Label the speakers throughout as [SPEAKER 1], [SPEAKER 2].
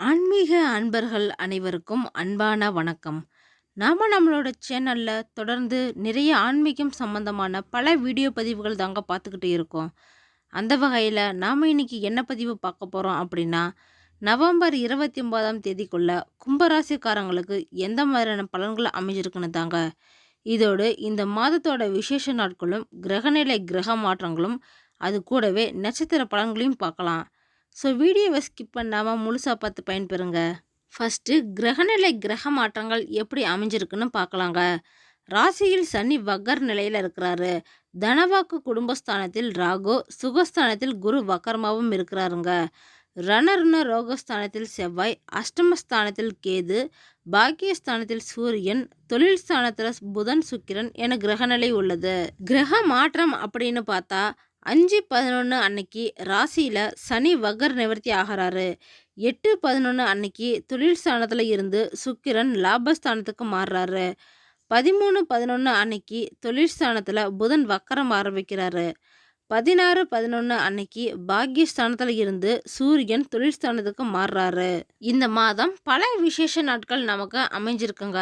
[SPEAKER 1] ஆன்மீக அன்பர்கள் அனைவருக்கும் அன்பான வணக்கம். நாம் நம்மளோட சேனலில் தொடர்ந்து நிறைய ஆன்மீகம் சம்பந்தமான பல வீடியோ பதிவுகள் தாங்க பார்த்துக்கிட்டு இருக்கோம். அந்த வகையில் நாம் இன்னைக்கு என்ன பதிவு பார்க்க போகிறோம் அப்படின்னா நவம்பர் இருபத்தி ஒன்பதாம் தேதிக்குள்ள கும்பராசிக்காரங்களுக்கு எந்த மாதிரியான பலன்கள் அமைஞ்சிருக்குன்னு தாங்க. இதோடு இந்த மாதத்தோட விசேஷ நாட்களும் கிரகநிலை கிரக மாற்றங்களும் அது கூடவே நட்சத்திர பலன்களையும் பார்க்கலாம். ஸோ வீடியோவை ஸ்கிப் பண்ணாமல் முழுசாக பார்த்து பயன்பெறுங்க. ஃபஸ்ட்டு கிரகநிலை கிரக மாற்றங்கள் எப்படி அமைஞ்சிருக்குன்னு பார்க்கலாங்க. ராசியில் சனி வக்கர் நிலையில் இருக்கிறாரு. தனவாக்கு குடும்பஸ்தானத்தில் ராகு சுகஸ்தானத்தில் குரு வக்கரமாவும் இருக்கிறாருங்க. ரணருண ரோகஸ்தானத்தில் செவ்வாய் அஷ்டமஸ்தானத்தில் கேது பாக்கியஸ்தானத்தில் சூரியன் தொழில் ஸ்தானத்தில் புதன் சுக்கிரன் என கிரகநிலை உள்ளது. கிரக மாற்றம் அப்படின்னு பார்த்தா அஞ்சு பதினொன்று அன்னைக்கு ராசியில் சனி வகர் நிவர்த்தி ஆகிறாரு. எட்டு பதினொன்று அன்னைக்கு தொழில் ஸ்தானத்தில் இருந்து சுக்கிரன் லாபஸ்தானத்துக்கு மாறுறாரு. பதிமூணு பதினொன்று அன்னைக்கு தொழில் ஸ்தானத்தில் புதன் வக்கரம் ஆரம்பிக்கிறாரு. பதினாறு பதினொன்று அன்னைக்கு பாக்யஸ்தானத்தில் இருந்து சூரியன் தொழில் ஸ்தானத்துக்கு மாறுறாரு. இந்த மாதம் பல விசேஷ நாட்கள் நமக்கு அமைஞ்சிருக்குங்க.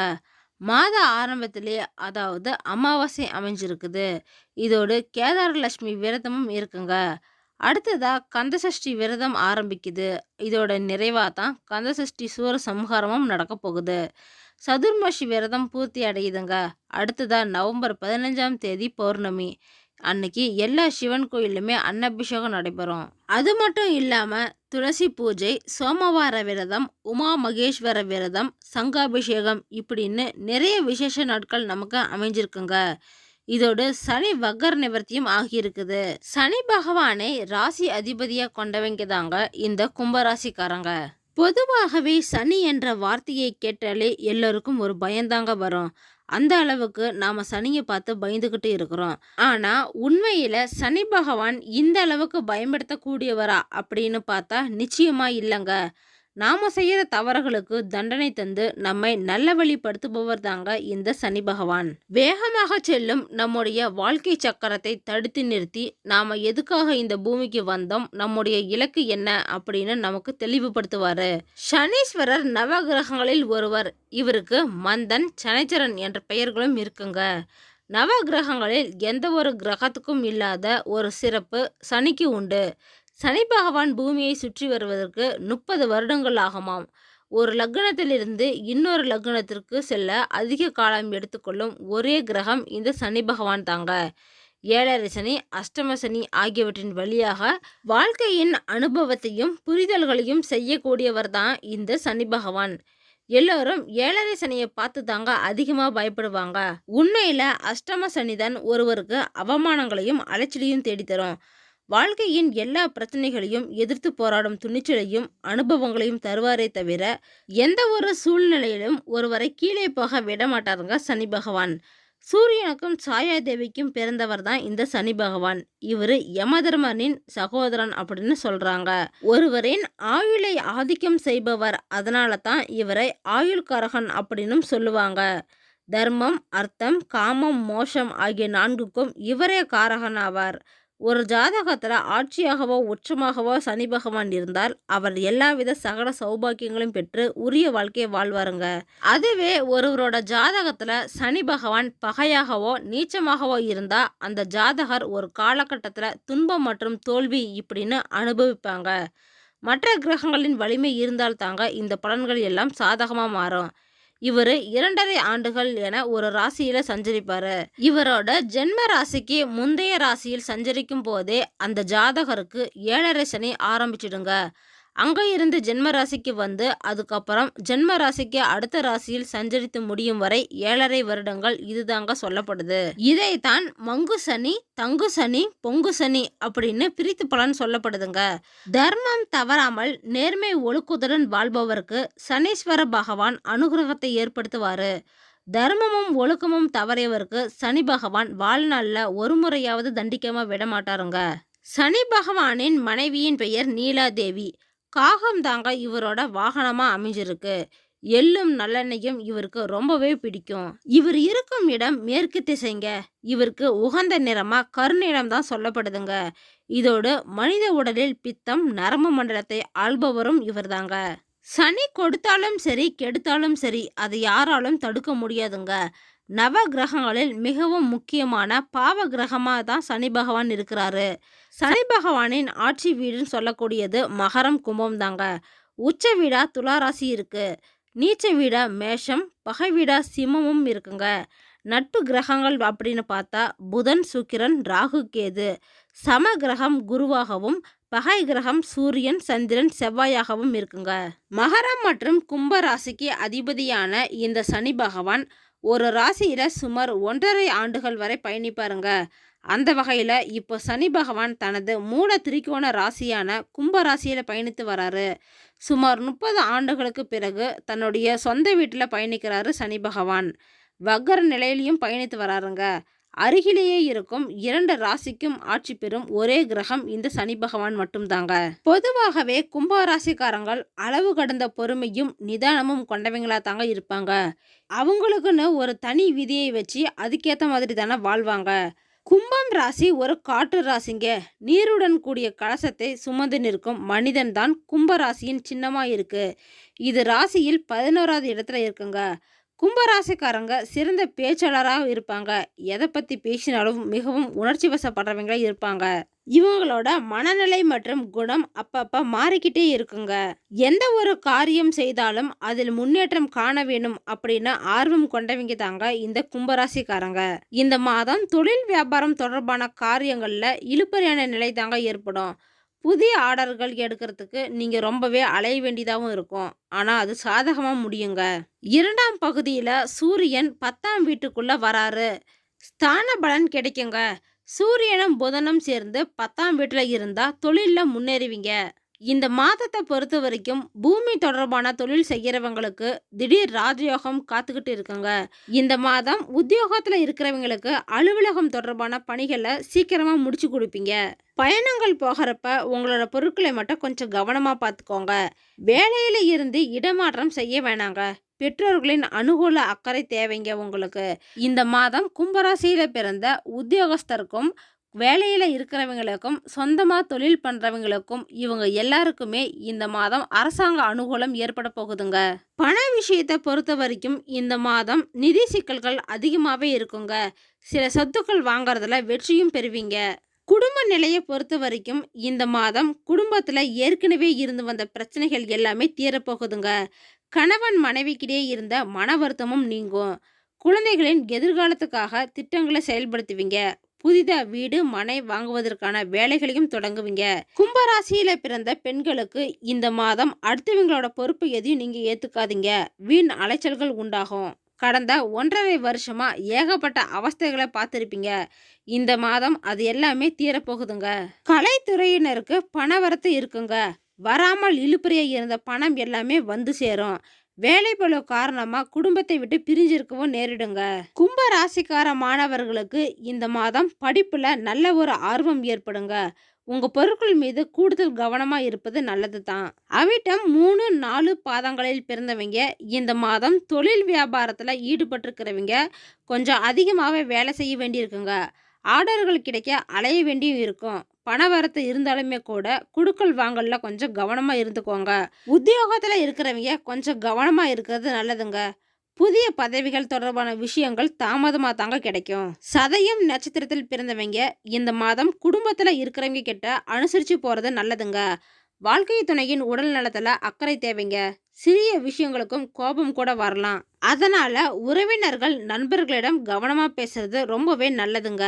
[SPEAKER 1] மாத ஆரம்பத்திலே அதாவது அமாவாசை அமைஞ்சிருக்குது. இதோடு கேதாரலட்சுமி விரதமும் இருக்குங்க. அடுத்ததாக கந்தசஷ்டி விரதம் ஆரம்பிக்குது. இதோட நிறைவாக தான் கந்தசஷ்டி சூர சம்ஹாரமும் நடக்க போகுது. சதுர்மஷி விரதம் பூர்த்தி அடையுதுங்க. அடுத்ததா நவம்பர் பதினஞ்சாம் தேதி பௌர்ணமி. அன்னைக்கு எல்லா சிவன் கோயிலுமே அன்னபிஷேகம் நடைபெறும். அது மட்டும் இல்லாமல் துளசி பூஜை சோமவார விரதம் உமா மகேஸ்வர விரதம் சங்காபிஷேகம் இப்படின்னு நிறைய விசேஷ நாட்கள் நமக்கு அமைஞ்சிருக்குங்க. இதோடு சனி வக்கர் நிவர்த்தியும் ஆகியிருக்குது. சனி பகவானை ராசி அதிபதியாக கொண்டவங்க தாங்க இந்த கும்பராசிக்காரங்க. பொதுவாகவே சனி என்ற வார்த்தையை கேட்டாலே எல்லோருக்கும் ஒரு பயந்தாங்க வரும். அந்த அளவுக்கு நாம் சனியை பார்த்து பயந்துக்கிட்டு இருக்கிறோம். ஆனால் உண்மையில் சனி பகவான் இந்த அளவுக்கு பயன்படுத்தக்கூடியவரா அப்படின்னு பார்த்தா நிச்சயமாக இல்லைங்க. நாம் செய்கிற தவறுகளுக்கு தண்டனை தந்து நம்மை நல்ல வழிப்படுத்துபவர் தாங்க இந்த சனி பகவான். வேகமாக செல்லும் நம்முடைய வாழ்க்கை சக்கரத்தை தடுத்து நிறுத்தி நாம் எதுக்காக இந்த பூமிக்கு வந்தோம் நம்முடைய இலக்கு என்ன அப்படின்னு நமக்கு தெளிவுபடுத்துவார். சனீஸ்வரர் நவகிரகங்களில் ஒருவர். இவருக்கு மந்தன் சனைச்சரன் என்ற பெயர்களும் இருக்குங்க. நவ கிரகங்களில் எந்த ஒரு கிரகத்துக்கும் இல்லாத ஒரு சிறப்பு சனிக்கு உண்டு. சனி பகவான் பூமியை சுற்றி வருவதற்கு முப்பது வருடங்கள் ஆகுமாம். ஒரு லக்னத்திலிருந்து இன்னொரு லக்னத்திற்கு செல்ல அதிக காலம் எடுத்துக்கொள்ளும் ஒரே கிரகம் இந்த சனி பகவான் தாங்க. ஏழரை சனி அஷ்டம சனி ஆகியவற்றின் வழியாக வாழ்க்கையின் அனுபவத்தையும் புரிதல்களையும் செய்யக்கூடியவர் தான் இந்த சனி பகவான். எல்லோரும் ஏழரை சனியை பார்த்து தாங்க அதிகமாக பயப்படுவாங்க. உண்மையில் அஷ்டம சனிதான் ஒருவருக்கு அவமானங்களையும் அலைச்சலையும் தேடித்தரும். வாழ்க்கையின் எல்லா பிரச்சனைகளையும் எதிர்த்து போராடும் துணிச்சலையும் அனுபவங்களையும் தருவாரே தவிர எந்த ஒரு சூழ்நிலையிலும் ஒருவரை கீழே போக விடமாட்டாருங்க சனி பகவான். சூரியனுக்கும் சாயாதேவிக்கும் பிறந்தவர் தான் இந்த சனி பகவான். இவர் யமதர்மனின் சகோதரன் அப்படின்னு சொல்கிறாங்க ஒருவரின் ஆயுளை ஆதிக்கம் செய்பவர் அதனால தான் இவரை ஆயுள்காரகன் அப்படின்னு சொல்லுவாங்க. தர்மம் அர்த்தம் காமம் மோஷம் ஆகிய நான்குக்கும் இவரே காரகன் ஆவார். ஒரு ஜாதகத்தில் ஆட்சியாகவோ உச்சமாகவோ சனி பகவான் இருந்தால் அவர் எல்லாவித சகல சௌபாக்கியங்களும் பெற்று உரிய வாழ்க்கையை வாழ்வாருங்க. அதுவே ஒருவரோட ஜாதகத்தில் சனி பகவான் பகையாகவோ நீச்சமாகவோ இருந்தால் அந்த ஜாதகர் ஒரு காலகட்டத்தில் துன்பம் மற்றும் தோல்வி இப்படின்னு அனுபவிப்பாங்க. மற்ற கிரகங்களின் வலிமை இருந்தால் தாங்க இந்த பலன்கள் எல்லாம் சாதகமாக மாறும். இவர் இரண்டரை ஆண்டுகள் என ஒரு ராசியில சஞ்சரிப்பார். இவரோட ஜென்ம ராசிக்கு முந்தைய ராசியில் சஞ்சரிக்கும் போதே அந்த ஜாதகருக்கு ஏழரை சனி ஆரம்பிச்சிடுங்க. அங்கே இருந்து ஜென்ம ராசிக்கு வந்து அதுக்கப்புறம் ஜென்ம ராசிக்கு அடுத்த ராசியில் சஞ்சரித்து முடியும் வரை ஏழரை வருடங்கள் இதுதாங்க சொல்லப்படுது. இதைத்தான் மங்கு சனி தங்கு சனி பொங்கு சனி அப்படின்னு பிரித்து பலன் சொல்லப்படுதுங்க. தர்மம் தவறாமல் நேர்மை ஒழுக்குதுடன் வாழ்பவருக்கு சனீஸ்வர பகவான் அனுகிரகத்தை ஏற்படுத்துவாரு. தர்மமும் ஒழுக்கமும் தவறியவருக்கு சனி பகவான் வாழ்நாளில் ஒரு முறையாவது தண்டிக்காம விட மாட்டாருங்க சனி பகவானின் மனைவியின் பெயர் நீலாதேவி. காகம் தாங்க இவரோட வாகனமாக அமைஞ்சிருக்கு. எள்ளும் நல்லெண்ணெயும் இவருக்கு ரொம்பவே பிடிக்கும். இவர் இருக்கும் இடம் மேற்கு திசைங்க. இவருக்கு உகந்த நிறமா கருநிறம் தான் சொல்லப்படுதுங்க. இதோடு மனித உடலில் பித்தம் நரம்பு மண்டலத்தை ஆள்பவரும் இவர்தாங்க. சனி கொடுத்தாலும் சரி கெடுத்தாலும் சரி அது யாராலும் தடுக்க முடியாதுங்க. நவ கிரகங்களில் மிகவும் முக்கியமான பாவ கிரகமாக தான் சனி பகவான் இருக்கிறாரு. சனி பகவானின் ஆட்சி வீடுன்னு சொல்லக்கூடியது மகரம் கும்பம் தாங்க. உச்ச வீடா துளாராசி இருக்குது நீச்ச வீடா மேஷம் பகை வீடா சிம்மமும் இருக்குங்க. நட்பு கிரகங்கள் அப்படின்னு பார்த்தா புதன் சுக்கிரன் ராகு கேது. சம கிரகம் குருவாகவும் பகை கிரகம் சூரியன் சந்திரன் செவ்வாயாகவும் இருக்குங்க. மகரம் மற்றும் கும்ப ராசிக்கு அதிபதியான இந்த சனி பகவான் ஒரு ராசியில் சுமார் ஒன்றரை ஆண்டுகள் வரை பயணிப்பாருங்க. அந்த வகையில் இப்போ சனி பகவான் தனது மூல திரிகோண ராசியான கும்ப ராசியில் பயணித்து வராரு. சுமார் முப்பது ஆண்டுகளுக்கு பிறகு தன்னுடைய சொந்த வீட்டில் பயணிக்கிறாரு சனி பகவான். வக்கர நிலையிலையும் பயணித்து வராருங்க. அருகிலேயே இருக்கும் இரண்டு ராசிக்கும் ஆட்சி பெறும் ஒரே கிரகம் இந்த சனி பகவான் மட்டும்தாங்க. பொதுவாகவே கும்பராசிக்காரங்கள் அளவு கடந்த பொறுமையும் நிதானமும் கொண்டவங்களா தாங்க இருப்பாங்க. அவங்களுக்குன்னு ஒரு தனி விதியை வச்சு அதுக்கேற்ற மாதிரி தானே வாழ்வாங்க. கும்பம் ராசி ஒரு காற்று ராசிங்க. நீருடன் கூடிய கலசத்தை சுமந்து நிற்கும் மனிதன் தான் கும்ப ராசியின் இருக்கு. இது ராசியில் பதினோராவது இடத்துல இருக்குங்க. கும்பராசிக்காரங்க சிறந்த பேச்சாளராக இருப்பாங்க. எதை பற்றி பேசினாலும் மிகவும் உணர்ச்சி வசப்படுறவங்களா இருப்பாங்க. இவங்களோட மனநிலை மற்றும் குணம் அப்பப்போ மாறிக்கிட்டே இருக்குங்க. எந்த ஒரு காரியம் செய்தாலும் அதில் முன்னேற்றம் காண வேணும் அப்படின்னு ஆர்வம் கொண்டவங்க தாங்க இந்த கும்பராசிக்காரங்க. இந்த மாதம் தொழில் வியாபாரம் தொடர்பான காரியங்களில் இழுப்பறியான நிலை தாங்க ஏற்படும். புதிய ஆர்டர்கள் எடுக்கிறதுக்கு நீங்கள் ரொம்பவே அலைய வேண்டியதாகவும் இருக்கும். ஆனால் அது சாதகமாக முடியுங்க. இரண்டாம் பகுதியில் சூரியன் பத்தாம் வீட்டுக்குள்ளே வராரு. ஸ்தான பலன் கிடைக்குங்க. சூரியனும் புதனும் சேர்ந்து பத்தாம் வீட்டில் இருந்தால் தொழிலில் முன்னேறுவீங்க. இந்த மாதத்தை பொறுத்த வரைக்கும் பூமி தொடர்பான தொழில் செய்கிறவங்களுக்கு திடீர் ராஜயோகம் காத்துக்கிட்டு இருக்குங்க. இந்த மாதம் உத்தியோகத்தில் இருக்கிறவங்களுக்கு அலுவலகம் தொடர்பான பணிகளை சீக்கிரமாக முடிச்சு கொடுப்பீங்க. பயணங்கள் போகிறப்ப உங்களோட பொருட்களை மட்டும் கொஞ்சம் கவனமாக பார்த்துக்கோங்க வேலையில் இருந்து இடமாற்றம் செய்ய வேணாங்க. பெற்றோர்களின் அனுகூல அக்கறை தேவைங்க உங்களுக்கு. இந்த மாதம் கும்பராசியில் பிறந்த உத்தியோகஸ்தருக்கும் வேலையில் இருக்கிறவங்களுக்கும் சொந்தமாக தொழில் பண்ணுறவங்களுக்கும் இவங்க எல்லாருக்குமே இந்த மாதம் அரசாங்க அனுகூலம் ஏற்பட போகுதுங்க. பண விஷயத்தை பொறுத்த வரைக்கும் இந்த மாதம் நிதி சிக்கல்கள் அதிகமாகவே இருக்குங்க. சில சொத்துக்கள் வாங்குறதுல வெற்றியும் பெறுவீங்க. குடும்ப நிலையை பொறுத்த வரைக்கும் இந்த மாதம் குடும்பத்தில் ஏற்கனவே இருந்து வந்த பிரச்சனைகள் எல்லாமே தீரப்போகுதுங்க. கணவன் மனைவிக்கிடையே இருந்த மன வருத்தமும் நீங்கும். குழந்தைகளின் எதிர்காலத்துக்காக திட்டங்களை செயல்படுத்துவீங்க. புதிதாக வீடு மனை வாங்குவதற்கான வேலைகளையும் தொடங்குவீங்க. கும்பராசியில பிறந்த பெண்களுக்கு இந்த மாதம் அடுத்தவங்களோட பொறுப்பு எதையும் நீங்க ஏத்துக்காதீங்க. வீண் அலைச்சல்கள் உண்டாகும். கடந்த ஒன்றரை வருஷமா ஏகப்பட்ட அவஸ்தைகளை பார்த்துருப்பீங்க. இந்த மாதம் அது எல்லாமே தீரப்போகுதுங்க. கலைத்துறையினருக்கு பணவரத்து இருக்குங்க. வராமல் இழுப்பறிய இருந்த பணம் எல்லாமே வந்து சேரும். வேலைப்பளு காரணமாக குடும்பத்தை விட்டு பிரிஞ்சிருக்கவும் நேரிடுங்க. கும்ப ராசிக்கார மாணவர்களுக்கு இந்த மாதம் படிப்பில் நல்ல ஒரு ஆர்வம் ஏற்படுங்க. உங்கள் பொருட்கள் மீது கூடுதல் கவனமாக இருப்பது நல்லது தான் அவிட்டம் மூணு நாலு பாதங்களில் பிறந்தவங்க இந்த மாதம் தொழில் வியாபாரத்தில் ஈடுபட்டிருக்கிறவங்க கொஞ்சம் அதிகமாகவே வேலை செய்ய வேண்டியிருக்குங்க. ஆர்டர்கள் கிடைக்க அலைய வேண்டியும் இருக்கும். பண வரத்து இருந்தாலுமே கூட குடுக்கல் வாங்கல கொஞ்சம் கவனமாக இருந்துக்கோங்க. உத்தியோகத்தில் இருக்கிறவங்க கொஞ்சம் கவனமாக இருக்கிறது நல்லதுங்க. புதிய பதவிகள் தொடர்பான விஷயங்கள் தாமதமாக தாங்க கிடைக்கும். சதயம் நட்சத்திரத்தில் பிறந்தவங்க இந்த மாதம் குடும்பத்தில் இருக்கிறவங்க கிட்ட அனுசரித்து போகிறது நல்லதுங்க. வாழ்க்கை துணையின் உடல் நலத்தில் அக்கறை தேவைங்க. சிறிய விஷயங்களுக்கும் கோபம் கூட வரலாம். அதனால் உறவினர்கள் நண்பர்களிடம் கவனமாக பேசுறது ரொம்பவே நல்லதுங்க.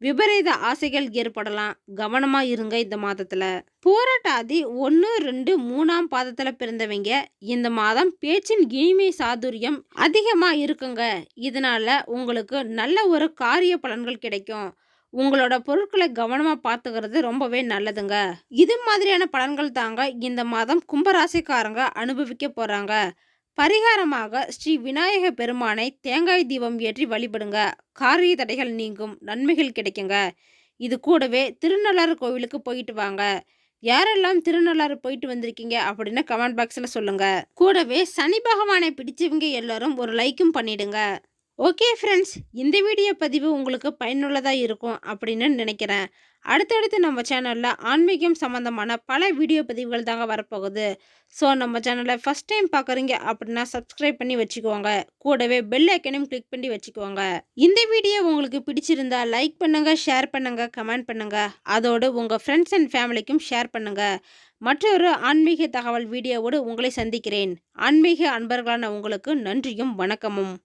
[SPEAKER 1] விபரீத ஆசைகள் ஏற்படலாம். கவனமா இருங்க இந்த மாதத்துல. போராட்டாதி ஒன்று ரெண்டு மூணாம் பாதத்துல பிறந்தவங்க இந்த மாதம் பேச்சின் இனிமை சாதுரியம் அதிகமா இருக்குங்க. இதனால உங்களுக்கு நல்ல ஒரு காரிய பலன்கள் கிடைக்கும். உங்களோட பொருட்களை கவனமாக பார்த்துக்கிறது ரொம்பவே நல்லதுங்க. இது மாதிரியான பலன்கள் தாங்க இந்த மாதம் கும்பராசிக்காரங்க அனுபவிக்க போகிறாங்க பரிகாரமாக ஸ்ரீ விநாயக பெருமானை தேங்காய் தீபம் ஏற்றி வழிபடுங்க. காரிய தடைகள் நீங்கும் நன்மைகள் கிடைக்குங்க. இது கூடவே திருநள்ளாறு கோவிலுக்கு போயிட்டு வாங்க. யாரெல்லாம் திருநள்ளாறு போயிட்டு வந்திருக்கீங்க அப்படின்னு கமெண்ட் பாக்ஸில் சொல்லுங்கள் கூடவே சனி பகவானை பிடிச்சவங்க எல்லாரும் ஒரு லைக்கும் பண்ணிடுங்க. ஓகே ஃப்ரெண்ட்ஸ் இந்த வீடியோ பதிவு உங்களுக்கு பயனுள்ளதாக இருக்கும் அப்படின்னு நினைக்கிறேன். அடுத்தடுத்து நம்ம சேனலில் ஆன்மீகம் சம்மந்தமான பல வீடியோ பதிவுகள் தாங்க வரப்போகுது. ஸோ நம்ம சேனலை ஃபஸ்ட் டைம் பார்க்குறீங்க அப்படின்னா சப்ஸ்கிரைப் பண்ணி வச்சுக்கோங்க. கூடவே பெல் ஐக்கனையும் கிளிக் பண்ணி வச்சுக்கோங்க. இந்த வீடியோ உங்களுக்கு பிடிச்சிருந்தா லைக் பண்ணுங்கள் ஷேர் பண்ணுங்கள் கமெண்ட் பண்ணுங்கள் அதோடு உங்கள் ஃப்ரெண்ட்ஸ் அண்ட் ஃபேமிலிக்கும் ஷேர் பண்ணுங்கள் மற்றொரு ஆன்மீக தகவல் வீடியோவோடு உங்களை சந்திக்கிறேன். ஆன்மீக அன்பர்களான உங்களுக்கு நன்றியும் வணக்கமும்.